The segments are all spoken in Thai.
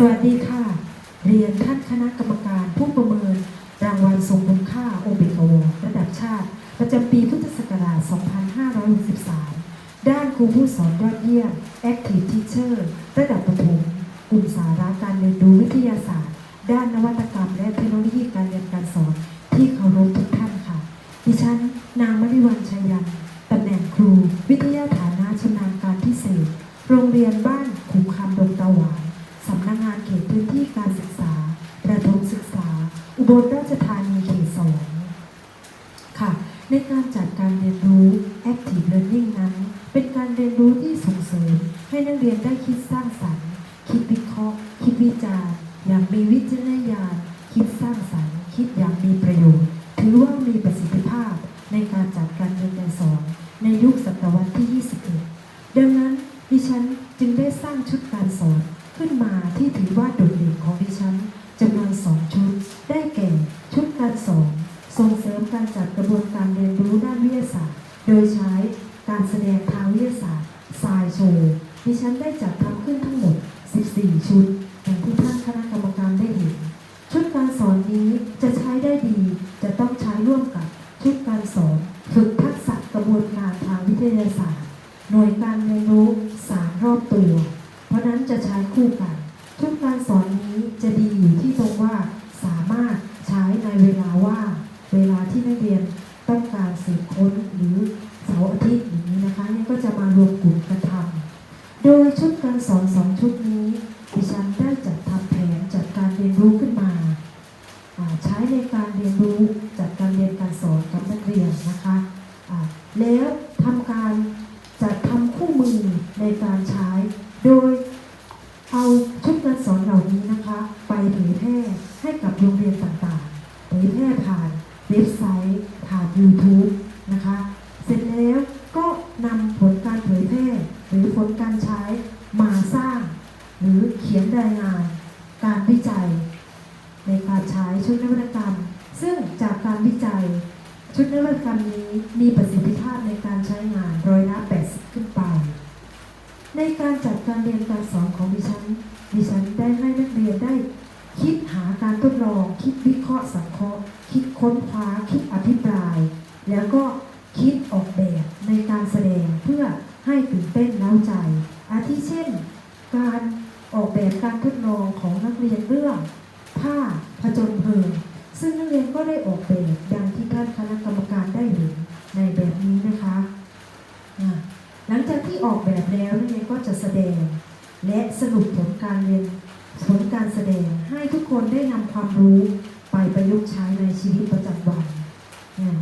สวัสดีค่ะ เรียนท่านคณะกรรมการผู้ประเมิน รางวัลทรงคุณค่าโอเบกวระดับชาติ ประจำปีพุทธศักราช 2563 ด้านครูผู้สอนยอดเยี่ยม Active Teacher ระดับประถมกลุ่มสาระการเรียนรู้วิทยาศาสตร์ ด้านนวัตกรรม และเทคโนโลยีการเรียนการสอนที่เคารพทุกท่านค่ะ ดิฉัน นางมริวันชัยยันตำแหน่งครู วิทยาฐานะชำนาญการพิเศษ โรงเรียนบ้าน ยนรู้ที่ส่งเสริมให้นักเรียนได้คิดสร้างสรรค์ คิดวิเคราะห์ คิดวิจารณ์อย่างมีวิจารณญาณ คิดสร้างสรรค์ คิดอย่างมีประโยชน์ ถือว่ามีประสิทธิภาพในการจัดการเรียนการสอนในยุคศตวรรษที่ 21 ดังนั้นดิฉันจึงได้สร้างชุดการสอนขึ้นมาที่ถือว่าโดดเด่นของดิฉัน การแสดงทางวิทยาศาสตร์สายโชว์ดิฉันได้จัดทำขึ้นทั้งหมด 14 ชุดอย่างที่ท่านคณะกรรมการได้เห็น ชุดการสอนนี้จะใช้ได้ดี จะต้องใช้ร่วมกับชุดการสอนฝึกทักษะกระบวนการทางวิทยาศาสตร์ หน่วยการเรียนรู้สารรอบตัว เพราะนั้นจะใช้คู่กัน ชุดการสอนนี้จะดีอยู่ที่ตรงว่าสามารถใช้ในเวลาว่างเวลาที่นักเรียนต้องการสืบค้นหรือเสาร์อาทิตย์อย่างนี้นะคะนี่ก็จะมารวมกลุ่มกันทำ โดย การสอนสองชุดนี้ดิฉันได้จัดทำแผนจัดการเรียนรู้ขึ้นมาาใช้ในการเรียนรู้จัดการเรียนการสอนกับนักเรียนนะคะแล้วทำการจัดทำคู่มือในการใช้ โดยเอาชุดการสอนเหล่านี้นะคะ ไปเผยแพร่ให้กับโรงเรียนต่างๆเผยแพร่ผ่านเว็บไซต์ผ่าน YouTube นะคะ ชุดนวัตกรรมนี้มีประสิทธิภาพในการใช้งานร้อยละ 80 ขึ้นไป ในการจัดการเรียนการสอนของดิฉัน ดิฉันได้ให้นักเรียนได้ คิดหาการทดลอง คิดวิเคราะห์สังเคราะห์ คิดค้นคว้า คิดอภิปราย แล้วก็คิดออกแบบในการแสดงเพื่อให้ตื่นเต้นเล้าใจ อาทิเช่น การออกแบบการทดลองของนักเรียนเรื่อง ผ้าผจญเและสรุปผลการเรียนผลการแสดงให้ทุกคนได้นำความรู้ไปประยุกต์ใช้ในชีวิตประจำวัน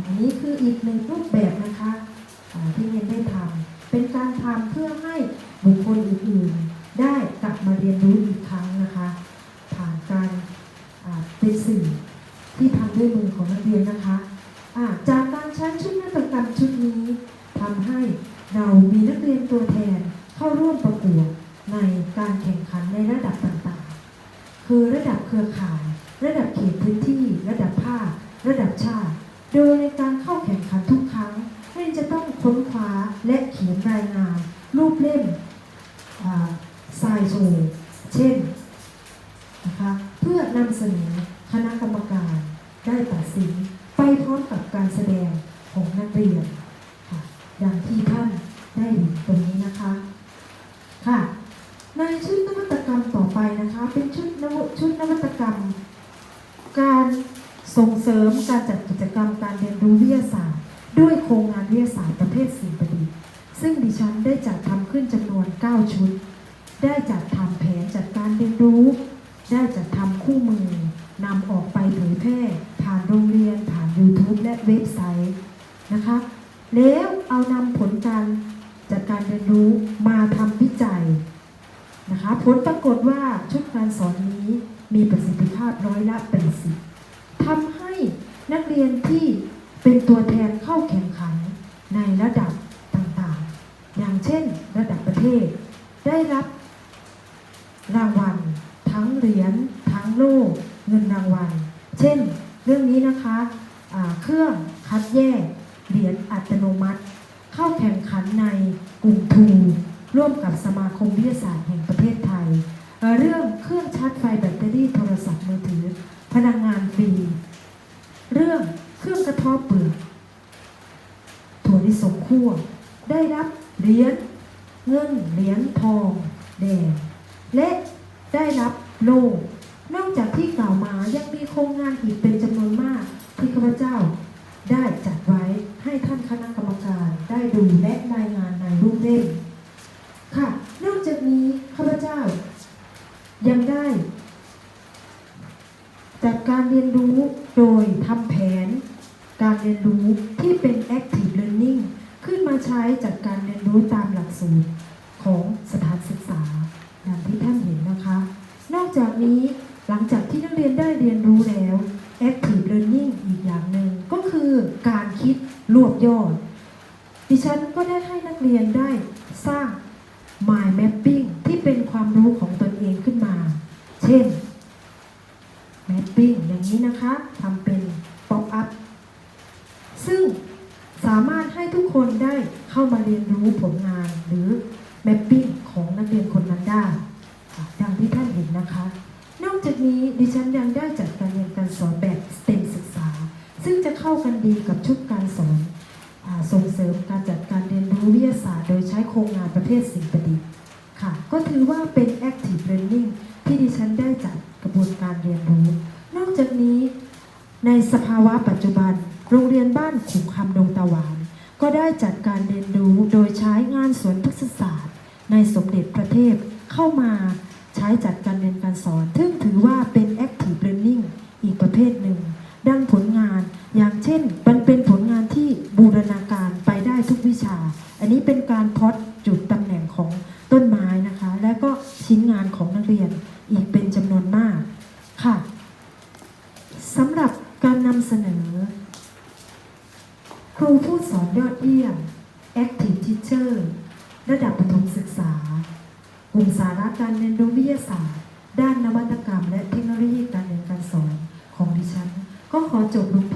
อันนี้คืออีกหนึ่งรูปแบบนะคะที่เรียนได้ทำเป็นการทำเพื่อให้บุคคลอื่นๆ ได้กลับมาเรียนรู้อีกครั้งนะคะ ผ่านการเป็นสื่อที่ทำด้วยมือของนักเรียนนะคะาจากการใช้ชุดนวัตกรรมชุดนี้ทำให้เรามีนักเรียนตัวแทนเข้าร่วมประกวด ในการแข่งขันในระดับต่างๆ คือระดับเครือข่าย ระดับเขตพื้นที่ ระดับภาค ระดับชาติ โดยในการเข้าแข่งขันทุกครั้งนักเรียนจะต้องค้นคว้าและเขียนรายงาน รูปเล่มทรายโชว์เช่นนะคะเพื่อนำเสนอคณะกรรมการได้ตัดสินไปพร้อมกับการแสดงของนักเรียนค่ะอย่างที่ท่านได้เห็นตรงนี้นะคะค่ะในชุดนวัตกรรมต่อไปนะคะ เป็นชุดนวชุดนวัตกรรม การ ส่งเสริมการจัดกิจกรรมการเรียนรู้วิทยาศาสตร์ ด้วยโครงงานวิทยาศาสตร์ประเภทสิ่งประดิษฐ์ซึ่งดิฉันได้จัดทำขึ้นจำนวน 9 ชุด ได้จัดทำแผนจัดการเรียนรู้ ได้จัดทำคู่มือนำออกไปเผยแพร่ผ่านโรงเรียน ผ่าน YouTube และเว็บไซต์นะคะ แล้วเอานำผลการจัดการเรียนรู้มาทำวิจัยนะคะ ผลปรากฏว่าชุดการสอนนี้มีประสิทธิภาพร้อยละ80 ทำให้นักเรียนที่เป็นตัวแทนเข้าแข่งขันในระดับต่างๆ อย่างเช่นระดับประเทศ ได้รับรางวัล ทั้งเหรียญทั้งโล่เงินรางวัล เช่น เรื่องนี้นะคะอ่าเครื่องคัดแยกเหรียญอัตโนมัติ เข้าแข่งขันในกลุ่มทูร่วมกับสมาคมวิทยาศาสตร์แห่งประเทศไทยเอ่อเรื่องเครื่องชาร์จไฟแบตเตอรี่โทรศัพท์มือถือ พลังงานฟรี เรื่องเครื่องกระเทาะเปลือกถั่วลิสงคั่ว ได้รับ เหรียญเงินเหรียญทองแดง และได้รับโล่นอกจากที่กล่าวมายังมีโครงงานอีกเป็นจำนวนมาก ที่ข้าพเจ้าได้จัดไว้ให้ท่านคณะกรรมการได้ดูและรายงานในรูปเล่มค่ะ นอกจากนี้ข้าพเจ้า ยังได้ จัดการเรียนรู้โดยทำแผน การเรียนรู้ที่เป็น active learning ขึ้นมาใช้จัดการเรียนรู้ตามหลักสูตรของสถานศึกษาอย่างที่ท่านเห็นนะคะ นอกจากนี้หลังจากที่นักเรียนได้เรียนรู้แล้ว active learning อีกอย่างหนึ่งก็คือการคิดรวบยอด ดิฉันก็ได้ให้นักเรียนได้สร้าง mind mapping ที่เป็นความรู้ของตนเองขึ้นมา เช่น mapping อย่างนี้นะคะทำเป็น pop up ซึ่งสามารถให้ทุกคนได้ เข้ามาเรียนรู้ผลงานหรือ mapping ของนักเรียนคนนั้นได้ดังที่ท่านเห็นนะคะ นอกจากนี้ดิฉันยังได้จัดการเรียนการสอนแบบ STEM ศึกษา ซึ่งจะเข้ากันดีกับชุดการสอนส่งเสริมการจัดการเรียนรู้วิทยาศาสตร์ โดยใช้โครงงานประเภทสิ่งประดิษฐ์ค่ะ ก็ถือว่าเป็น active learning ที่ดิฉันได้จัดกระบวนการเรียนรู้ นอกจากนี้ในสภาวะปัจจุบัน โรงเรียนบ้านขุมคำดงตะวาน ก็ได้จัดการเรียนรู้โดยใช้งานสวนพฤกษศาสตร์ ในสมเด็จพระเทพเข้ามาใช้จัดการเรียนการสอน ซึ่งถือว่าเป็น active learning อีกประเภทหนึ่ง ดังผลงานอย่างเช่น มันเป็นผลงานที่บูรณาการไปได้ทุกวิชา อันนี้เป็นการพลอดจุดตำแหน่งของต้นไม้นะคะ และก็ชิ้นงานของนักเรียนอีกเป็นจำนวนมากค่ะ สำหรับการนำเสนอ ครูผู้สอนยอดเยี่ยม Active Teacher ระดับประ ถมศึกษากลุ่มสาระการเรียนรู้วิทยาศาสตร์ ด้านนวัตกรรม และเทคโนโลยีการเรียนการสอนของดิฉัน ก็ขอจบลง